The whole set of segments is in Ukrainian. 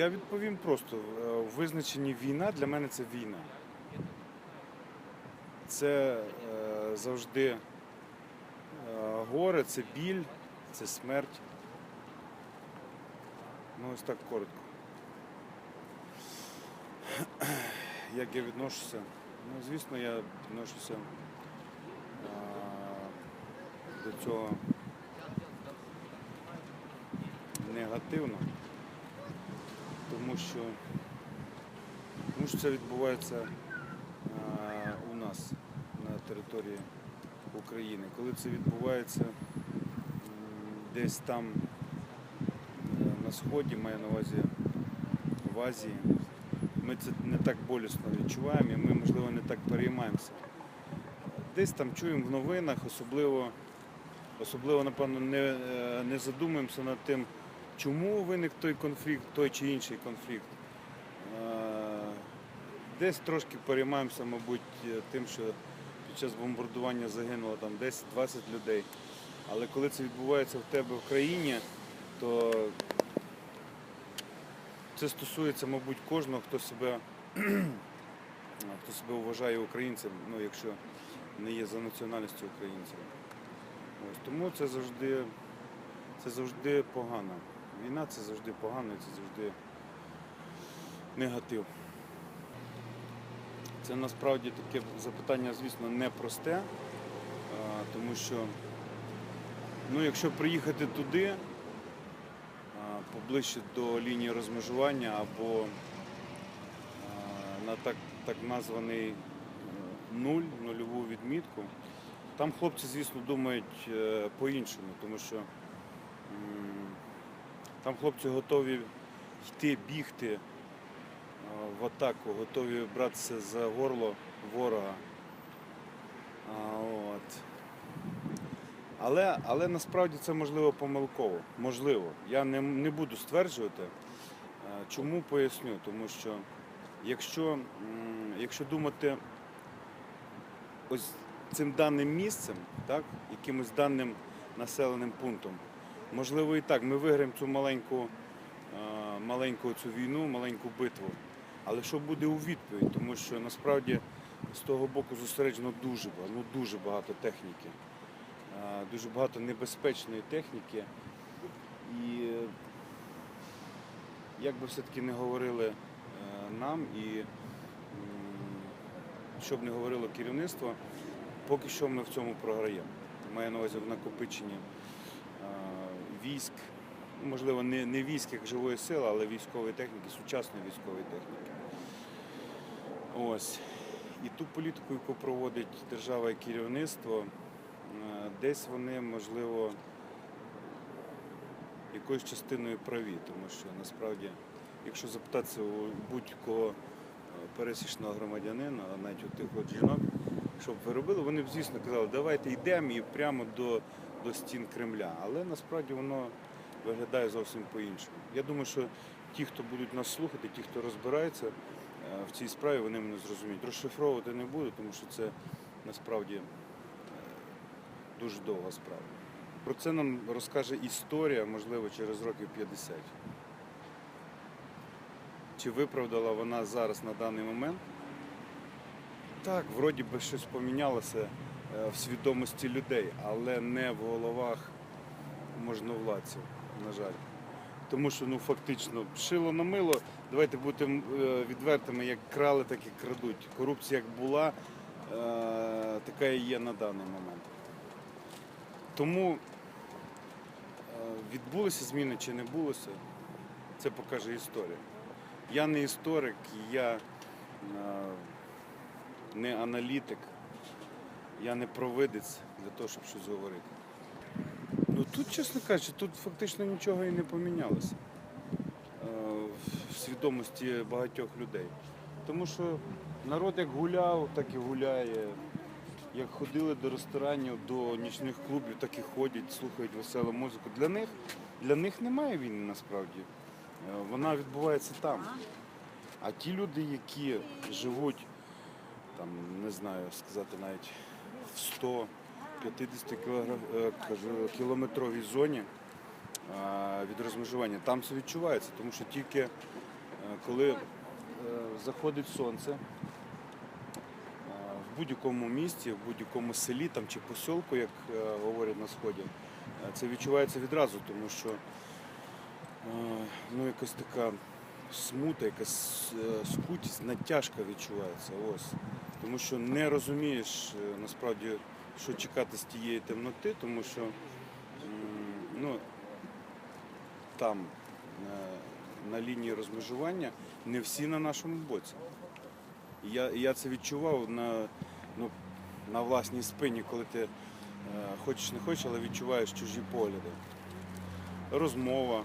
Я відповім просто. Е, В визначенні війна для мене це війна. Це е, завжди е, горе, це біль, це смерть. Ну, ось так коротко. Як я відношуся? Ну, звісно, я відношуся е, до цього негативно, тому що, тому що це відбувається е, у нас на території України. Коли це відбувається десь там е, на сході, маю на увазі в Азії, ми це не так болісно відчуваємо і ми, можливо, не так переймаємося. Десь там чуємо в новинах, особливо, особливо напевно, не, е, не задумуємося над тим, чому виник той конфлікт, той чи інший конфлікт. Е, Десь трошки переймаємося, мабуть, тим, що під час бомбардування загинуло там 10-20 людей. Але коли це відбувається в тебе в країні, то це стосується, мабуть, кожного, хто себе, хто себе вважає українцем, ну, якщо не є за національністю українцем. Ось, тому це завжди, це завжди погано. Війна це завжди погано, це завжди негатив. Це насправді таке запитання, звісно, непросте, тому що ну, якщо приїхати туди, поближче до лінії розмежування або на так, так названий е, нуль, нульову відмітку, там хлопці, звісно, думають е, по-іншому, тому що там хлопці готові йти, бігти е, в атаку, готові братися за горло ворога. От. Але, але насправді це можливо помилково. Можливо. Я не, не буду стверджувати. Е, Чому поясню? Тому що якщо, якщо думати ось цим даним місцем, так, якимось даним населеним пунктом, можливо і так, ми виграємо цю маленьку, е, маленьку цю війну, маленьку битву. Але що буде у відповідь? Тому що насправді з того боку зосереджено дуже ну дуже багато техніки, е, дуже багато небезпечної техніки. І е, як би все-таки не говорили нам і що б не говорило керівництво, поки що ми в цьому програємо. Маю на увазі в накопиченні військ, можливо, не, не військ як живої сили, але військової техніки, сучасної військової техніки. Ось. І ту політику, яку проводить держава і керівництво, е, десь вони, можливо, якоюсь частиною праві, тому що насправді, якщо запитатися у будь-кого е, пересічного громадянина, а навіть у тих от жінок, що б ви робили, вони б, звісно, казали, давайте йдемо і прямо до, до стін Кремля. Але насправді воно виглядає зовсім по-іншому. Я думаю, що ті, хто будуть нас слухати, ті, хто розбирається е, в цій справі, вони мене зрозуміють. Розшифровувати не буду, тому що це насправді е, дуже довга справа. Про це нам розкаже історія, можливо, через років 50. Чи виправдала вона зараз на даний момент? Так, вроді би щось помінялося в свідомості людей, але не в головах можновладців, на жаль. Тому що ну фактично шило на мило, давайте будемо е, відвертими, як крали, так і крадуть. Корупція як була, е, така і є на даний момент. Тому е, відбулися зміни чи не булося, це покаже історія. Я не історик, я е, не аналітик, я не провидець для того, щоб щось говорити. Ну тут, чесно кажучи, тут фактично нічого і не помінялося е, в свідомості багатьох людей. Тому що народ як гуляв, так і гуляє. Як ходили до ресторанів, до нічних клубів, так і ходять, слухають веселу музику. Для них, для них немає війни насправді. Е, Вона відбувається там. А ті люди, які живуть, там, не знаю, сказати навіть в 150 кілогра- е, кажу, кілометровій зоні е, від розмежування, там це відчувається, тому що тільки коли е, заходить сонце, е, в будь-якому місті, в будь-якому селі там, чи посілку, як е, говорять на сході, е, це відчувається відразу, тому що е, ну, якась така смута, якась е, скутість, натяжка відчувається. Ось. Тому що не розумієш е, насправді, що чекати з тієї темноти, тому що ну, там на, на лінії розмежування не всі на нашому боці. Я, я це відчував на, ну, на власній спині, коли ти е, хочеш не хочеш, але відчуваєш чужі погляди. Розмова,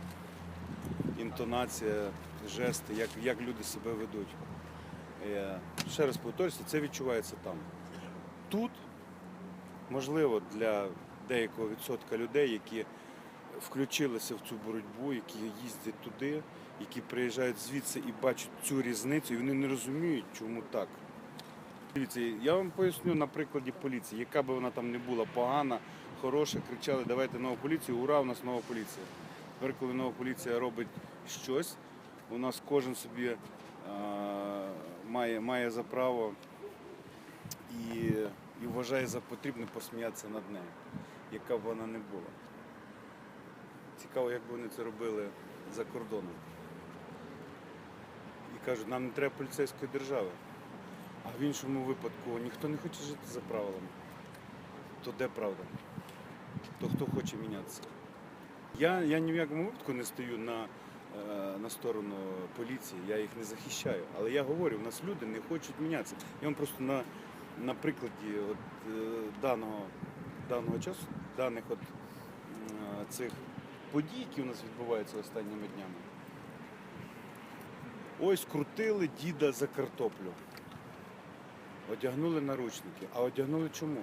інтонація, жести, як, як люди себе ведуть. Е, ще раз повторюся, це відчувається там. Тут, можливо, для деякого відсотка людей, які включилися в цю боротьбу, які їздять туди, які приїжджають звідси і бачать цю різницю, і вони не розуміють, чому так. Я вам поясню на прикладі поліції, яка би вона там не була погана, хороша, кричали, давайте нову поліцію, ура, у нас нова поліція. Тепер, коли нова поліція робить щось, у нас кожен собі має, має за право і, і вважає за потрібне посміятися над нею, яка б вона не була. Цікаво, як би вони це робили за кордоном. І кажуть, нам не треба поліцейської держави. А в іншому випадку ніхто не хоче жити за правилами. То де правда? То хто хоче мінятися? Я, я ні в якому випадку не стою на, е, на сторону поліції, я їх не захищаю. Але я говорю, у нас люди не хочуть мінятися. Я вам просто на, на прикладі от, е, даного, даного часу, даних от, е, цих подій, які у нас відбуваються останніми днями. Ось крутили діда за картоплю. Одягнули наручники. А одягнули чому?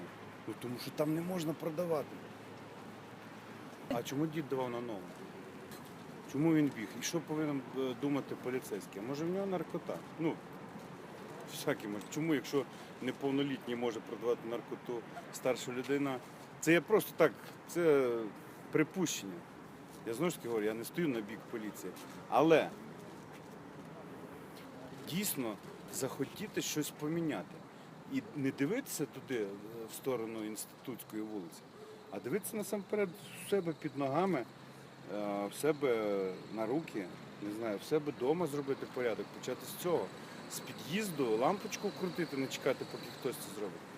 Ну тому що там не можна продавати. А чому дід давав на ногу? Чому він біг? І що повинен е, думати поліцейський? Може в нього наркота? Ну, всякі може. Чому, якщо неповнолітній може продавати наркоту старша людина? Це я просто так, це припущення. Я знову ж таки говорю, я не стою на бік поліції. Але дійсно захотіти щось поміняти. І не дивитися туди, е, в сторону інститутської вулиці, а дивитися насамперед себе під ногами, в себе на руки, не знаю, в себе вдома зробити порядок, почати з цього. З під'їзду лампочку крутити, не чекати, поки хтось це зробить.